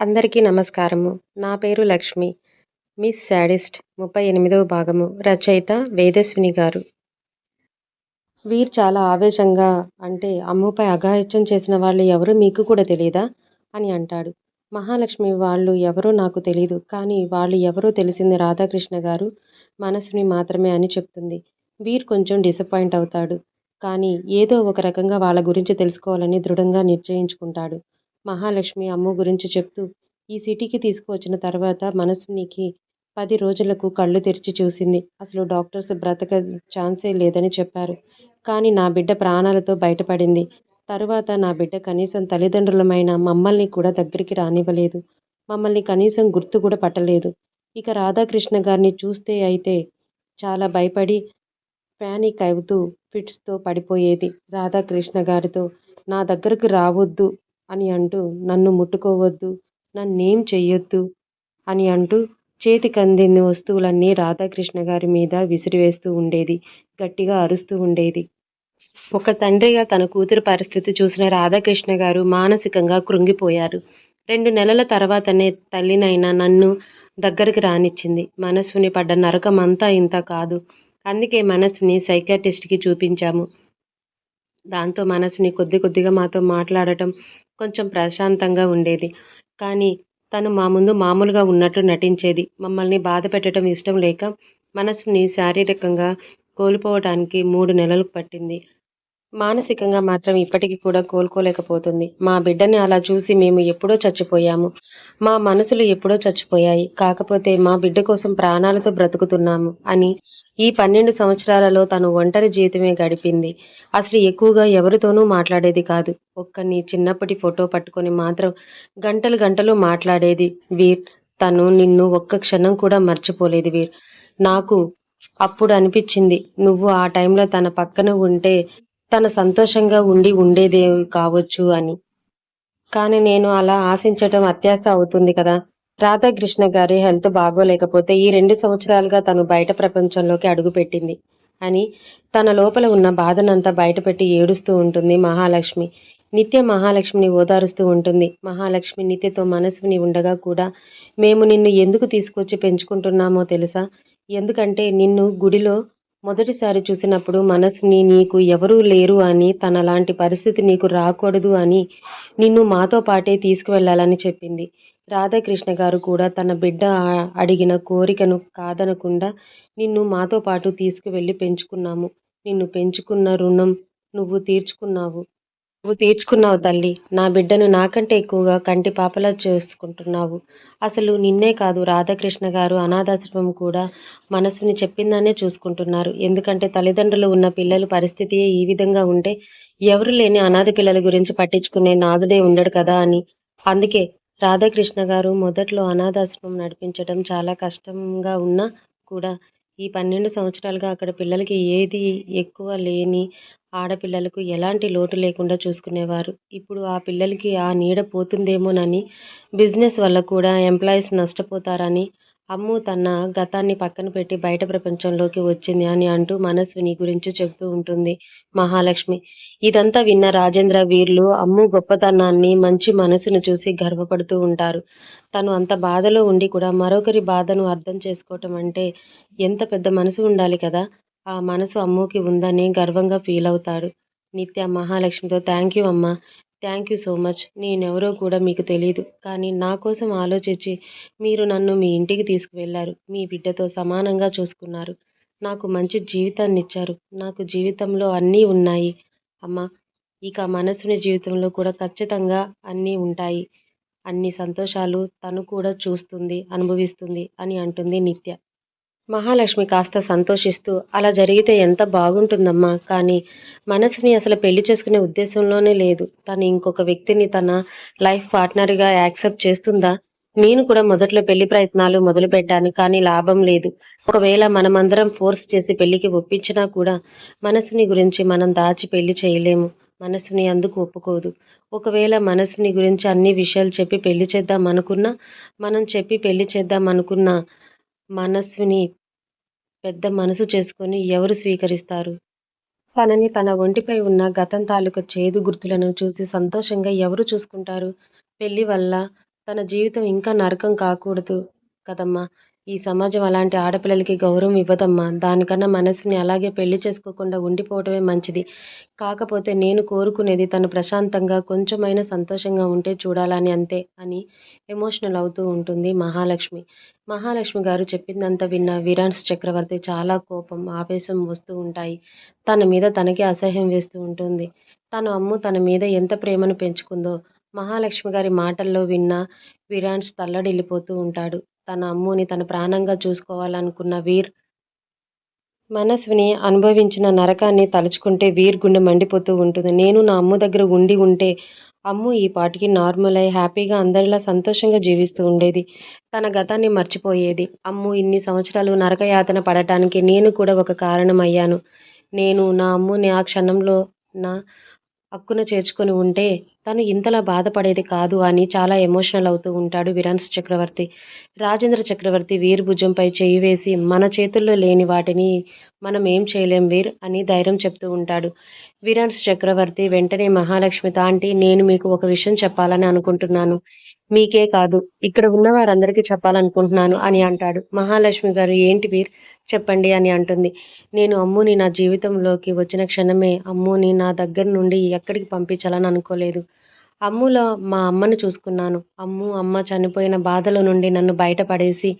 అందరికీ నమస్కారము. నా పేరు లక్ష్మి. మిస్ శాడిస్ట్ ముప్పై ఎనిమిదవ భాగము. రచయిత వేదస్విని గారు. వీర్ చాలా ఆవేశంగా అంటే అమ్ముపై అఘాయిత్యం చేసిన వాళ్ళు ఎవరు మీకు కూడా తెలియదా అని అంటాడు. మహాలక్ష్మి వాళ్ళు ఎవరో నాకు తెలియదు కానీ వాళ్ళు ఎవరో తెలిసింది రాధాకృష్ణ గారు మనసుని మాత్రమే అని చెప్తుంది. వీర్ కొంచెం డిసప్పాయింట్ అవుతాడు కానీ ఏదో ఒక రకంగా వాళ్ళ గురించి తెలుసుకోవాలని దృఢంగా నిర్ణయించుకుంటాడు మహాలక్ష్మి అమ్ము గురించి చెప్తూ ఈ సిటీకి తీసుకువచ్చిన తర్వాత మనస్వినికి పది రోజులకు కళ్ళు తెరిచి చూసింది. అసలు డాక్టర్స్ బ్రతక ఛాన్సే లేదని చెప్పారు. కానీ నా బిడ్డ ప్రాణాలతో బయటపడింది. తరువాత నా బిడ్డ కనీసం తల్లిదండ్రులమైన మమ్మల్ని కూడా దగ్గరికి రానివ్వలేదు. మమ్మల్ని కనీసం గుర్తు కూడా పట్టలేదు. ఇక రాధాకృష్ణ గారిని చూస్తే అయితే చాలా భయపడి ప్యానిక్ అవుతూ ఫిట్స్తో పడిపోయేది రాధాకృష్ణ గారితో. నా దగ్గరకు రావద్దు. అని అంటూ నన్ను ముట్టుకోవద్దు నన్నేం చెయ్యొద్దు అని అంటూ చేతికి అందిన వస్తువులన్నీ రాధాకృష్ణ గారి మీద విసిరివేస్తూ ఉండేది గట్టిగా అరుస్తూ ఉండేది. ఒక తండ్రిగా తన కూతురు పరిస్థితి చూసిన రాధాకృష్ణ గారు మానసికంగా కృంగిపోయారు. రెండు నెలల తర్వాతనే తల్లినైనా నన్ను దగ్గరికి రానిచ్చింది. మనస్సుని పడ్డ నరకం అంతా ఇంత కాదు. అందుకే మనస్సుని సైకాటిస్ట్కి చూపించాము. దాంతో మనసుని కొద్ది కొద్దిగా మాతో మాట్లాడటం కొంచెం ప్రశాంతంగా ఉండేది. కానీ తను మా ముందు మామూలుగా ఉన్నట్లు నటించేది. మమ్మల్ని బాధ పెట్టడం ఇష్టం లేక మనసుని శారీరకంగా కోల్పోవటానికి మూడు నెలలు పట్టింది. మానసికంగా మాత్రం ఇప్పటికీ కూడా కోలుకోలేకపోతుంది. మా బిడ్డని అలా చూసి మేము ఎప్పుడో చచ్చిపోయాము. మా మనసులు ఎప్పుడో చచ్చిపోయాయి. కాకపోతే మా బిడ్డ కోసం ప్రాణాలతో బ్రతుకుతున్నాము అని ఈ పన్నెండు సంవత్సరాలలో తను ఒంటరి జీవితమే గడిపింది. అసలు ఎక్కువగా ఎవరితోనూ మాట్లాడేది కాదు. ఒక్కని చిన్నప్పటి ఫోటో పట్టుకొని మాత్రం గంటలు గంటలు మాట్లాడేది వీర్. తను నిన్ను ఒక్క క్షణం కూడా మర్చిపోలేదు వీర్. నాకు అప్పుడు అనిపించింది నువ్వు ఆ టైంలో తన పక్కన ఉంటే తన సంతోషంగా ఉండి ఉండేదే కావచ్చు అని. కానీ నేను అలా ఆశించటం అత్యాశ అవుతుంది కదా. రాధాకృష్ణ గారి హెల్త్ బాగోలేకపోతే ఈ రెండు సంవత్సరాలుగా తను బయట ప్రపంచంలోకి అడుగుపెట్టింది అని తన లోపల ఉన్న బాధనంతా బయటపెట్టి ఏడుస్తూ ఉంటుంది మహాలక్ష్మి. నిత్య మహాలక్ష్మిని ఓదారుస్తూ ఉంటుంది. మహాలక్ష్మి నిత్యతో మనసుని ఉండగా కూడా మేము నిన్ను ఎందుకు తీసుకొచ్చి పెంచుకుంటున్నామో తెలుసా? ఎందుకంటే నిన్ను గుడిలో మొదటిసారి చూసినప్పుడు మనసుని నీకు ఎవరూ లేరు అని తనలాంటి పరిస్థితి నీకు రాకూడదు అని నిన్ను మాతో పాటే తీసుకువెళ్ళాలని చెప్పింది. రాధాకృష్ణ గారు కూడా తన బిడ్డ అడిగిన కోరికను కాదనకుండా నిన్ను మాతో పాటు తీసుకువెళ్ళి పెంచుకున్నాము. నిన్ను పెంచుకున్న రుణం నువ్వు తీర్చుకున్నావు. నువ్వు తీర్చుకున్నావు తల్లి. నా బిడ్డను నాకంటే ఎక్కువగా కంటి పాపలా చేసుకుంటున్నావు. అసలు నిన్నే కాదు రాధాకృష్ణ గారు అనాథాశ్రమం కూడా మనసుని చెప్పిందానే చూసుకుంటున్నారు. ఎందుకంటే తల్లిదండ్రులు ఉన్న పిల్లల పరిస్థితి ఈ విధంగా ఉంటే ఎవరు లేని అనాథ పిల్లల గురించి పట్టించుకునే నాదుడే ఉండడు కదా అని. అందుకే రాధాకృష్ణ గారు మొదట్లో అనాథాశ్రమం నడిపించడం చాలా కష్టంగా ఉన్నా కూడా ఈ పన్నెండు సంవత్సరాలుగా అక్కడ పిల్లలకి ఏది ఎక్కువ లేని ఆడపిల్లలకు ఎలాంటి లోటు లేకుండా చూసుకునేవారు. ఇప్పుడు ఆ పిల్లలకి ఆ నీడ పోతుందేమోనని బిజినెస్ వల్ల కూడా ఎంప్లాయీస్ నష్టపోతారని అమ్ము తన గతాన్ని పక్కన పెట్టి బయట ప్రపంచంలోకి వచ్చింది అని అంటూ మనస్విని గురించి చెబుతూ ఉంటుంది మహాలక్ష్మి. ఇదంతా విన్న రాజేంద్ర వీర్లు అమ్ము గొప్పతనాన్ని మంచి మనసును చూసి గర్వపడుతూ ఉంటారు. తను అంత బాధలో ఉండి కూడా మరొకరి బాధను అర్థం చేసుకోవటం అంటే ఎంత పెద్ద మనసు ఉండాలి కదా? ఆ మనసు అమ్ముకి ఉందని గర్వంగా ఫీల్ అవుతాడు. నిత్య మహాలక్ష్మితో థ్యాంక్ యూ అమ్మా. Thank you so much. నేనెవరో కూడా మీకు తెలియదు కానీ నా కోసం ఆలోచించి మీరు నన్ను మీ ఇంటికి తీసుకువెళ్ళారు. మీ బిడ్డతో సమానంగా చూసుకున్నారు. నాకు మంచి జీవితాన్ని ఇచ్చారు. నాకు జీవితంలో అన్నీ ఉన్నాయి అమ్మ. ఇక మనసుని జీవితంలో కూడా ఖచ్చితంగా అన్నీ ఉంటాయి. అన్ని సంతోషాలు తను కూడా చూస్తుంది అనుభవిస్తుంది అని అంటుంది నిత్య. మహాలక్ష్మి కాస్త సంతోషిస్తూ అలా జరిగితే ఎంత బాగుంటుందమ్మా కానీ మనసుని అసలు పెళ్ళి చేసుకునే ఉద్దేశంలోనే లేదు. తను ఇంకొక వ్యక్తిని తన లైఫ్ పార్ట్నర్గా యాక్సెప్ట్ చేస్తుందా? నేను కూడా మొదట్లో పెళ్ళి ప్రయత్నాలు మొదలు పెట్టాను కానీ లాభం లేదు. ఒకవేళ మనమందరం ఫోర్స్ చేసి పెళ్ళికి ఒప్పించినా కూడా మనసుని గురించి మనం దాచి పెళ్ళి చేయలేము. మనసుని అందుకు ఒప్పుకోదు. ఒకవేళ మనసుని గురించి అన్ని విషయాలు చెప్పి పెళ్ళి చేద్దాం అనుకున్నా మనం చెప్పి పెళ్ళి చేద్దాం అనుకున్నా మనస్విని పెద్ద మనసు చేసుకొని ఎవరు స్వీకరిస్తారు తనని తన ఒంటిపై ఉన్న గతం తాలూకు చేదు గుర్తులను చూసి సంతోషంగా ఎవరు చూసుకుంటారు పెళ్ళి వల్ల తన జీవితం ఇంకా నరకం కాకూడదు కదమ్మా! ఈ సమాజం అలాంటి ఆడపిల్లలకి గౌరవం ఇవ్వదమ్మా! దానికన్నా మనసుని అలాగే పెళ్ళి చేసుకోకుండా ఉండిపోవటమే మంచిది. కాకపోతే నేను కోరుకునేది తను ప్రశాంతంగా, కొంచెమైనా సంతోషంగా ఉంటే చూడాలని అంతే అని ఎమోషనల్ అవుతూ ఉంటుంది మహాలక్ష్మి. మహాలక్ష్మి గారు చెప్పిందంతా విన్న విరాన్స్ చక్రవర్తి చాలా కోపం, ఆవేశం వస్తూ ఉంటాయి. తన మీద తనకే అసహ్యం వేస్తూ ఉంటుంది. తను అమ్ము తన మీద ఎంత ప్రేమను పెంచుకుందో మహాలక్ష్మి గారి మాటల్లో విన్న విరాన్స్ తల్లడిల్లిపోతూ ఉంటాడు. తన అమ్ముని తన ప్రాణంగా చూసుకోవాలనుకున్న వీర్ మనస్విని అనుభవించిన నరకాన్ని తలుచుకుంటే వీర్ గుండె మండిపోతూ ఉంటుంది. నేను నా అమ్ము దగ్గర ఉండి ఉంటే అమ్ము ఈ పాటికి నార్మల్ అయ్యి హ్యాపీగా అందరిలా సంతోషంగా జీవిస్తూ ఉండేది. తన గతాన్ని మర్చిపోయేది. అమ్ము ఇన్ని సంవత్సరాలు నరకయాతన పడటానికి నేను కూడా ఒక కారణం అయ్యాను. నేను నా అమ్ముని ఆ క్షణంలో నా హక్కున చేర్చుకొని ఉంటే తను ఇంతలా బాధపడేది కాదు అని చాలా ఎమోషనల్ అవుతూ ఉంటాడు విరాన్స్ చక్రవర్తి. రాజేంద్ర చక్రవర్తి వీర్ భుజంపై చేయి వేసి మన చేతుల్లో లేని వాటిని మనం ఏం చేయలేం వీర్ అని ధైర్యం చెప్తూ ఉంటాడు. విరాన్స్ చక్రవర్తి వెంటనే మహాలక్ష్మి తాంటి నేను మీకు ఒక విషయం చెప్పాలని అనుకుంటున్నాను. మీకే కాదు ఇక్కడ ఉన్న వారందరికీ చెప్పాలనుకుంటున్నాను అని అంటాడు. మహాలక్ష్మి గారు ఏంటి వీర్ చెప్పండి అని అంటుంది. నేను అమ్ముని నా జీవితంలోకి వచ్చిన క్షణమే అమ్ముని నా దగ్గర నుండి ఎక్కడికి పంపించాలని అనుకోలేదు. అమ్ములో మా అమ్మను చూసుకున్నాను. అమ్ము అమ్మ చనిపోయిన బాధలో నుండి నన్ను బయటపడేసి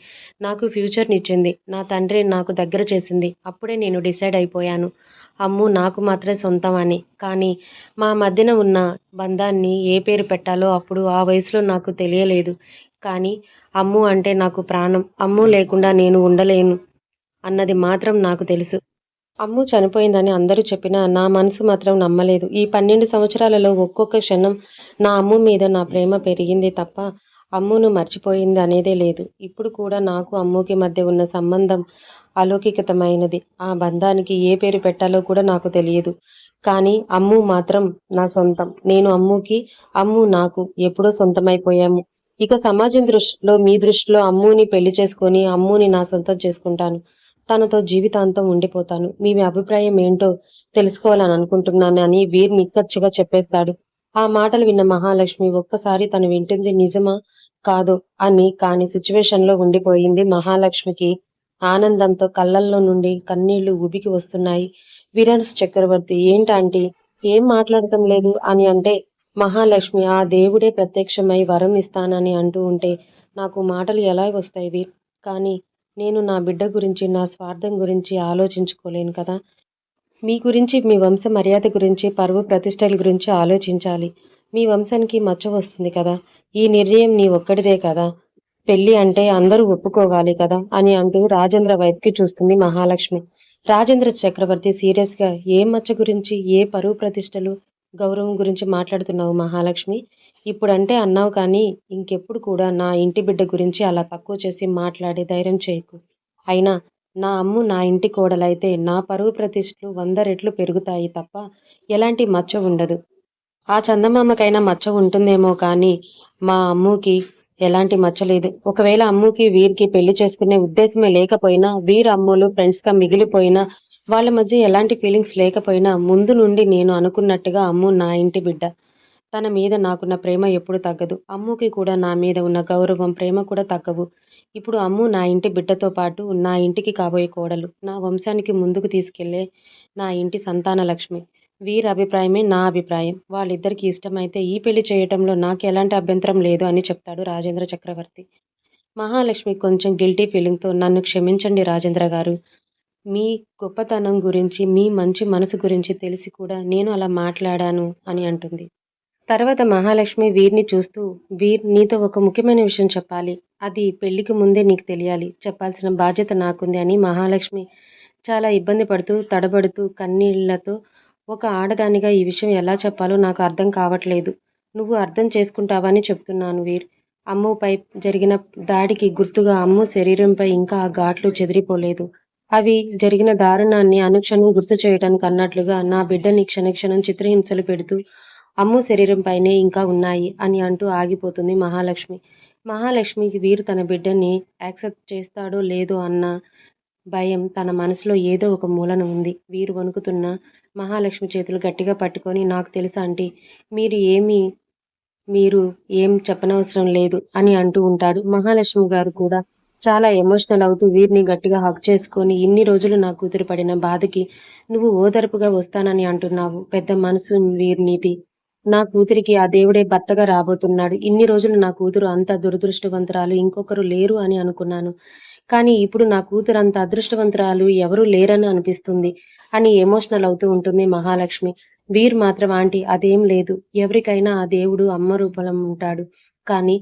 నాకు ఫ్యూచర్‌నిచ్చింది. నా తండ్రి నాకు దగ్గర చేసింది. అప్పుడే నేను డిసైడ్ అయిపోయాను. అమ్ము నాకు మాత్రమే సొంతం అని. కానీ మా మధ్యన ఉన్న బంధాన్ని ఏ పేరు పెట్టాలో అప్పుడు ఆ వయసులో నాకు తెలియలేదు. కానీ అమ్ము అంటే నాకు ప్రాణం. అమ్ము లేకుండా నేను ఉండలేను అన్నది మాత్రం నాకు తెలుసు. అమ్ము చనిపోయిందని అందరూ చెప్పినా నా మనసు మాత్రం నమ్మలేదు. ఈ పన్నెండు సంవత్సరాలలో ఒక్కొక్క క్షణం నా అమ్ము మీద నా ప్రేమ పెరిగింది తప్ప అమ్మును మర్చిపోయింది అనేదే లేదు. ఇప్పుడు కూడా నాకు అమ్ముకి మధ్య ఉన్న సంబంధం అలౌకికతమైనది. ఆ బంధానికి ఏ పేరు పెట్టాలో కూడా నాకు తెలియదు. కానీ అమ్ము మాత్రం నా సొంతం. నేను అమ్ముకి, అమ్ము నాకు ఎప్పుడో సొంతమైపోయాము. ఇక సమాజం దృష్టిలో మీ దృష్టిలో అమ్ముని పెళ్ళి చేసుకొని అమ్ముని నా సొంతం చేసుకుంటాను. తనతో జీవితాంతం ఉండిపోతాను. మీ అభిప్రాయం ఏంటో తెలుసుకోవాలని అనుకుంటున్నాను అని వీర్ నిక్కచ్చిగా చెప్పేస్తాడు. ఆ మాటలు విన్న మహాలక్ష్మి ఒక్కసారి తను వింటుంది నిజమా? కాదు అని కాని సిచ్యువేషన్‌లో ఉండిపోయింది మహాలక్ష్మికి. ఆనందంతో కళ్ళల్లో నుండి కన్నీళ్ళు ఉబికి వస్తున్నాయి. విరాన్స్ చక్రవర్తి ఏంటంటే ఏం మాట్లాడటం లేదు అని అంటే మహాలక్ష్మి ఆ దేవుడే ప్రత్యక్షమై వరం ఇస్తానని అంటూ ఉంటే నాకు మాటలు ఎలా వస్తాయి వీర్? కానీ నేను నా బిడ్డ గురించి, నా స్వార్థం గురించి ఆలోచించుకోలేను కదా! మీ గురించి, మీ వంశ మర్యాద గురించి, పరువు ప్రతిష్టల గురించి ఆలోచించాలి. మీ వంశానికి మచ్చ వస్తుంది కదా! ఈ నిర్ణయం నీ ఒక్కడిదే కదా! పెళ్ళి అంటే అందరూ ఒప్పుకోవాలి కదా! అని అంటూ రాజేంద్ర వైపుకి చూస్తుంది మహాలక్ష్మి. రాజేంద్ర చక్రవర్తి సీరియస్‌గా ఏ మచ్చ గురించి, ఏ పరువు ప్రతిష్టలు, గౌరవం గురించి మాట్లాడుతున్నావు మహాలక్ష్మి? ఇప్పుడంటే అన్నావు కానీ ఇంకెప్పుడు కూడా నా ఇంటి బిడ్డ గురించి అలా తక్కువ చేసి మాట్లాడే ధైర్యం చేయకు. అయినా నా అమ్ము నా ఇంటి కోడలైతే నా పరువు ప్రతిష్టలు వంద రెట్లు పెరుగుతాయి తప్ప ఎలాంటి మచ్చ ఉండదు. ఆ చందమామకైనా మచ్చ ఉంటుందేమో కానీ మా అమ్ముకి ఎలాంటి మచ్చ లేదు. ఒకవేళ అమ్ముకి, వీర్‌కి పెళ్ళి చేసుకునే ఉద్దేశమే లేకపోయినా, వీర్, అమ్ములు ఫ్రెండ్స్‌గా మిగిలిపోయినా, వాళ్ళ మధ్య ఎలాంటి ఫీలింగ్స్ లేకపోయినా ముందు నుండి నేను అనుకున్నట్టుగా అమ్ము నా ఇంటి బిడ్డ. తన మీద నాకున్న ప్రేమ ఎప్పుడు తగ్గదు. అమ్ముకి కూడా నా మీద ఉన్న గౌరవం, ప్రేమ కూడా తగ్గవు. ఇప్పుడు అమ్ము నా ఇంటి బిడ్డతో పాటు నా ఇంటికి కాబోయే కోడలు. నా వంశానికి ముందుకు తీసుకెళ్ళే నా ఇంటి సంతాన లక్ష్మి. వీరి అభిప్రాయమే నా అభిప్రాయం. వాళ్ళిద్దరికీ ఇష్టమైతే ఈ పెళ్ళి చేయటంలో నాకు ఎలాంటి అభ్యంతరం లేదు అని చెప్తాడు రాజేంద్ర చక్రవర్తి. మహాలక్ష్మి కొంచెం గిల్టీ ఫీలింగ్‌తో నన్ను క్షమించండి రాజేంద్ర గారు మీ గొప్పతనం గురించి, మీ మంచి మనసు గురించి తెలిసి కూడా నేను అలా మాట్లాడాను అని అంటుంది. తర్వాత మహాలక్ష్మి వీర్‌ని చూస్తూ వీర్ నీతో ఒక ముఖ్యమైన విషయం చెప్పాలి. అది పెళ్ళికి ముందే నీకు తెలియాలి. చెప్పాల్సిన బాధ్యత నాకుంది అని మహాలక్ష్మి చాలా ఇబ్బంది పడుతూ, తడబడుతూ, కన్నీళ్ళతో ఒక ఆడదానిగా ఈ విషయం ఎలా చెప్పాలో నాకు అర్థం కావట్లేదు. నువ్వు అర్థం చేసుకుంటావని చెప్తున్నాను వీర్. అమ్ముపై జరిగిన దాడికి గుర్తుగా అమ్ము శరీరంపై ఇంకా ఆ ఘాట్లు చెదిరిపోలేదు. అవి జరిగిన దారుణాన్ని అనుక్షణం గుర్తు చేయటానికి అన్నట్లుగా నా బిడ్డని క్షణక్షణం చిత్రహింసలు పెడుతూ అమ్ము శరీరంపైనే ఇంకా ఉన్నాయి అని అంటూ ఆగిపోతుంది మహాలక్ష్మి. మహాలక్ష్మికి వీరు తన బిడ్డని యాక్సెప్ట్ చేస్తాడో లేదో అన్న భయం తన మనసులో ఏదో ఒక మూలన ఉంది. వీరు వణుకుతున్న మహాలక్ష్మి చేతులు గట్టిగా పట్టుకొని నాకు తెలుసా అంటే మీరు ఏమీ మీరు ఏం చెప్పనవసరం లేదు అని అంటూ ఉంటాడు మహాలక్ష్మి గారు కూడా చాలా ఎమోషనల్ అవుతూ వీరిని గట్టిగా హక్ చేసుకొని ఇన్ని రోజులు నా కూతురు పడిన బాధకి నువ్వు ఓదర్పుగా వస్తానని అంటున్నావు. పెద్ద మనసు వీరినిది నా కూతురికి ఆ దేవుడే భర్తగా రాబోతున్నాడు. ఇన్ని రోజులు నా కూతురు అంత దురదృష్టవంతురాలు ఇంకొకరు లేరు అని అనుకున్నాను. కానీ ఇప్పుడు నా కూతురు అంత అదృష్టవంతురాలు ఎవరూ లేరని అనిపిస్తుంది అని ఎమోషనల్ అవుతూ ఉంటుంది మహాలక్ష్మి. వీరు మాత్రం ఆంటీ అదేం లేదు. ఎవరికైనా ఆ దేవుడు అమ్మ రూపంలో ఉంటాడు. కానీ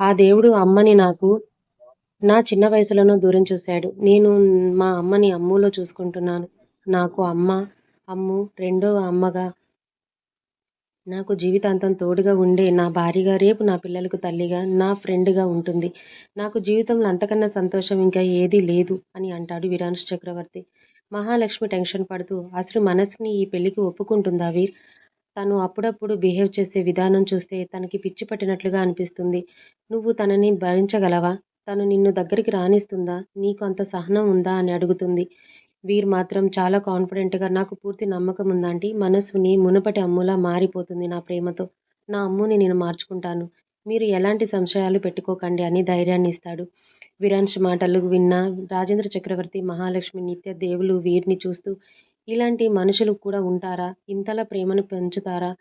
ఆ దేవుడు అమ్మని నాకు నా చిన్న వయసులోనూ దూరం చూశాడు. నేను మా అమ్మని అమ్ములో చూసుకుంటున్నాను. నాకు అమ్మ అమ్ము రెండో అమ్మగా నాకు జీవితాంతం తోడుగా ఉండే నా భార్యగా రేపు నా పిల్లలకు తల్లిగా నా ఫ్రెండ్గా ఉంటుంది. నాకు జీవితంలో అంతకన్నా సంతోషం ఇంకా ఏదీ లేదు అని అంటాడు విరాన్స్ చక్రవర్తి. మహాలక్ష్మి టెన్షన్ పడుతూ అసలు మనస్సుని ఈ పెళ్ళికి ఒప్పుకుంటుందా వీర్ తను అప్పుడప్పుడు బిహేవ్ చేసే విధానం చూస్తే తనకి పిచ్చి పట్టినట్లుగా అనిపిస్తుంది. నువ్వు తనని భరించగలవా? తను నిన్ను దగ్గరికి రానిస్తుందా? నీకు అంత సహనం ఉందా? అని అడుగుతుంది. వీరు మాత్రం చాలా కాన్ఫిడెంట్గా నాకు పూర్తి నమ్మకం ఉందంటే మనస్సుని మునుపటి అమ్ములా మారిపోతుంది నా ప్రేమతో. నా అమ్ముని నేను మార్చుకుంటాను. మీరు ఎలాంటి సంశయాలు పెట్టుకోకండి అని ధైర్యాన్ని ఇస్తాడు. విరాంష్ మాటలు విన్న రాజేంద్ర చక్రవర్తి మహాలక్ష్మి నిత్య దేవులు వీరిని చూస్తూ ఇలాంటి మనుషులు కూడా ఉంటారా? ఇంతలా ప్రేమను పెంచుతారా?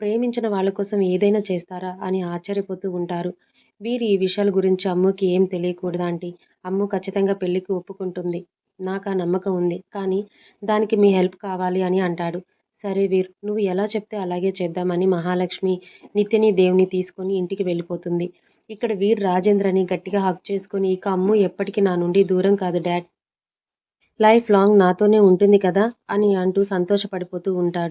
ప్రేమించిన వాళ్ళ కోసం ఏదైనా చేస్తారా? అని ఆశ్చర్యపోతూ ఉంటారు. వీరు ఈ విషయాల గురించి అమ్ముకి ఏం తెలియకూడదా ఆంటీ? అమ్ము ఖచ్చితంగా పెళ్ళికి ఒప్పుకుంటుంది. నాకు ఆ నమ్మకం ఉంది. కానీ దానికి మీ హెల్ప్ కావాలి అని అంటాడు. సరే వీర్ నువ్వు ఎలా చెప్తే అలాగే చేద్దామని మహాలక్ష్మి నిత్యని దేవుని తీసుకొని ఇంటికి వెళ్ళిపోతుంది. ఇక్కడ వీర్ రాజేంద్రని గట్టిగా హక్ చేసుకొని ఇక అమ్ము ఎప్పటికీ నా నుండి దూరం కాదు డాడ్. లైఫ్ లాంగ్ నాతోనే ఉంటుంది కదా అని అంటూ సంతోషపడిపోతూ ఉంటాడు.